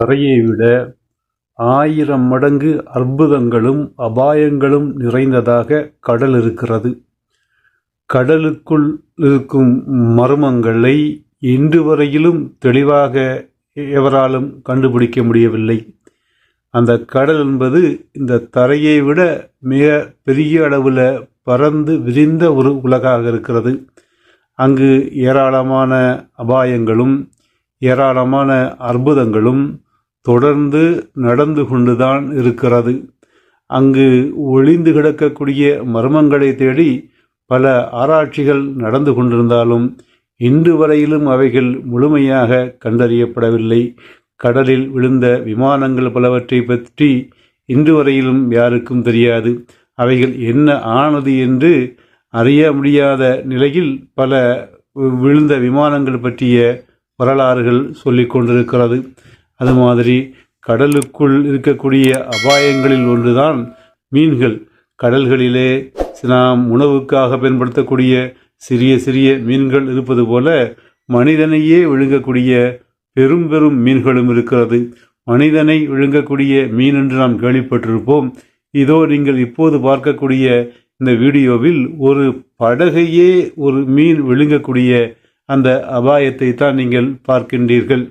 கரையை விட ஆயிரம் மடங்கு அற்புதங்களும் அபாயங்களும் நிறைந்ததாக கடல் இருக்கிறது. கடலுக்குள் இருக்கும் மர்மங்களை இன்று வரையிலும் தெளிவாக எவராலும் கண்டுபிடிக்க முடியவில்லை. அந்த கடல் என்பது இந்த தரையை விட மிக பெரிய அளவில் பறந்து விரிந்த ஒரு உலகாக இருக்கிறது. அங்கு ஏராளமான அபாயங்களும் ஏராளமான அற்புதங்களும் தொடர்ந்து நடந்து கொண்டுதான் இருக்கிறது. அங்கு ஒளிந்து கிடக்கக்கூடிய மர்மங்களை தேடி பல ஆராய்ச்சிகள் நடந்து கொண்டிருந்தாலும் இன்று வரையிலும் அவைகள் முழுமையாக கண்டறியப்படவில்லை. கடலில் விழுந்த விமானங்கள் பலவற்றை பற்றி இன்று வரையிலும் யாருக்கும் தெரியாது. அவைகள் என்ன ஆனது என்று அறிய முடியாத நிலையில் பல விழுந்த விமானங்கள் பற்றிய வரலாறுகள் சொல்லிக் கொண்டிருக்கிறது. அது மாதிரி கடலுக்குள் இருக்கக்கூடிய அபாயங்களில் ஒன்றுதான் மீன்கள். கடல்களிலே நாம் உணவுக்காக பயன்படுத்தக்கூடிய சிறிய சிறிய மீன்கள் இருப்பது போல மனிதனையே விழுங்கக்கூடிய பெரும் பெரும் மீன்களும் இருக்கிறது. மனிதனை விழுங்கக்கூடிய மீன் என்று நாம் கேள்விப்பட்டிருப்போம். இதோ நீங்கள் இப்போது பார்க்கக்கூடிய இந்த வீடியோவில் ஒரு படகையே ஒரு மீன் விழுங்கக்கூடிய அந்த அபாயத்தை தான் நீங்கள் பார்க்கின்றீர்கள்.